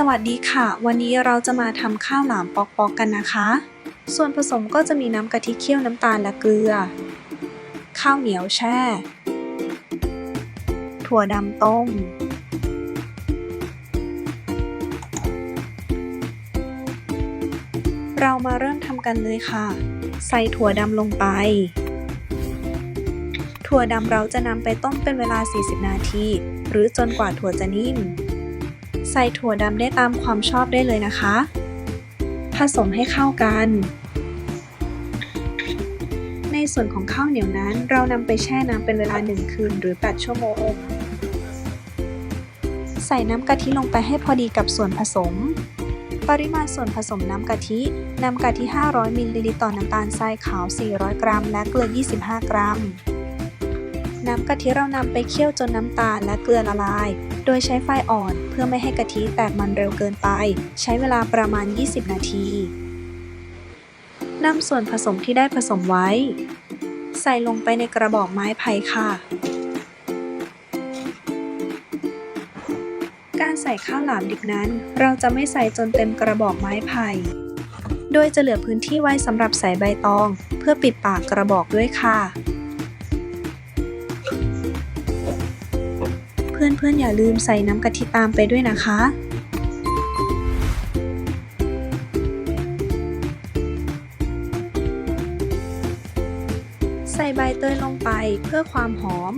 สวัสดีค่ะ วันนี้เราจะมาทำข้าวหลามปอกๆกันนะคะ ส่วนผสมก็จะมีน้ำกะทิเคี่ยวน้ำตาลและเกลือ ข้าวเหนียวแช่ ถั่วดำต้ม เรามาเริ่มทำกันเลยค่ะ ใส่ถั่วดำลงไป ถั่วดำเราจะนำไปต้มเป็นเวลา 40 นาที หรือจนกว่าถั่วจะนิ่ม ใส่ถั่วดำได้ตามความชอบได้เลยนะคะ ผสมให้เข้ากัน ในส่วนของข้าวเหนียวนั้น เรานำไปแช่น้ำเป็นเวลา 1 คืนหรือ 8 ชั่วโมง ใส่น้ำกะทิลงไปให้พอดีกับส่วนผสม ปริมาณส่วนผสมน้ำกะทิ น้ำกะทิ 500 มิลลิลิตรต่อน้ำตาลทรายขาว 400 กรัม และเกลือ 25 กรัม น้ำกะทิเรานำไปเคี่ยวจนน้ำตาลและเกลือละลาย โดยใช้ไฟอ่อนเพื่อไม่ให้กะทิแตกมันเร็วเกินไป ใช้เวลาประมาณ 20 นาทีนำส่วนผสมที่ได้ผสมไว้ ใส่ลงไปในกระบอกไม้ไผ่ค่ะ การใส่ข้าวหลามดิบนั้น เราจะไม่ใส่จนเต็มกระบอกไม้ไผ่ โดยจะเหลือพื้นที่ไว้สำหรับใส่ใบตอง เพื่อปิดปากกระบอกด้วยค่ะ เพื่อนๆอย่าลืมใส่น้ำกะทิตามไปด้วยนะคะ ใส่ใบเตยลงไปเพื่อความหอม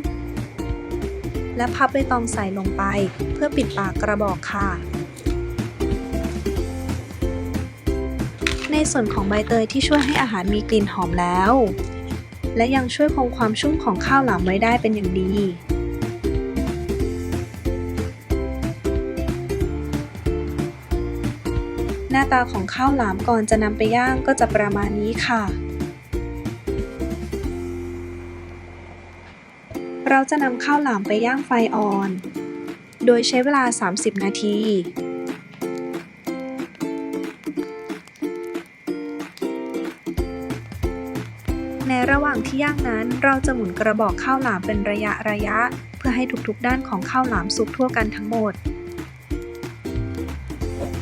และพับใบตองใส่ลงไปเพื่อปิดปากกระบอกค่ะ ในส่วนของใบเตยที่ช่วยให้อาหารมีกลิ่นหอมแล้ว และยังช่วยคงความชุ่มของข้าวหลามไว้ได้เป็นอย่างดี น้าตาของข้าวหลามก่อนจะนำไปย่างก็จะประมาณนี้ค่ะ เราจะนำข้าวหลามไปย่างไฟอ่อน โดยใช้เวลา 30 นาทีในระหว่างที่ย่างนั้นเราจะหมุนกระบอกข้าวหลามเป็นระยะระยะ เพื่อให้ทุกๆด้านของข้าวหลามสุกทั่วกันทั้งหมด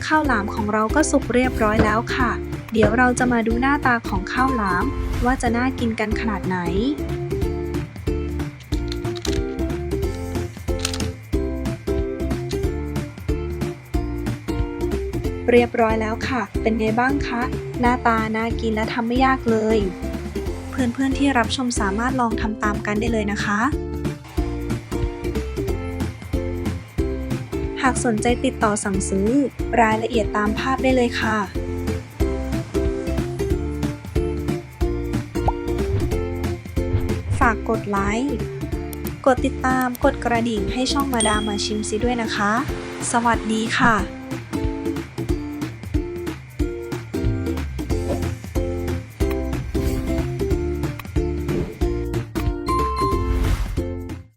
ข้าวหลามของเราก็สุกเรียบร้อยแล้วค่ะ เดี๋ยวเราจะมาดูหน้าตาของข้าวหลาม ว่าจะน่ากินกันขนาดไหน เรียบร้อยแล้วค่ะ เป็นไงบ้างคะ หน้าตาน่ากินและทำไม่ยากเลย เพื่อนๆที่รับชมสามารถลองทำตามกันได้เลยนะคะ หากสนใจติดต่อสั่งซื้อ รายละเอียดตามภาพได้เลยค่ะฝากกดไลค์ กดติดตาม กดกระดิ่งให้ช่องมาดามมาชิมซิด้วยนะคะ สวัสดีค่ะ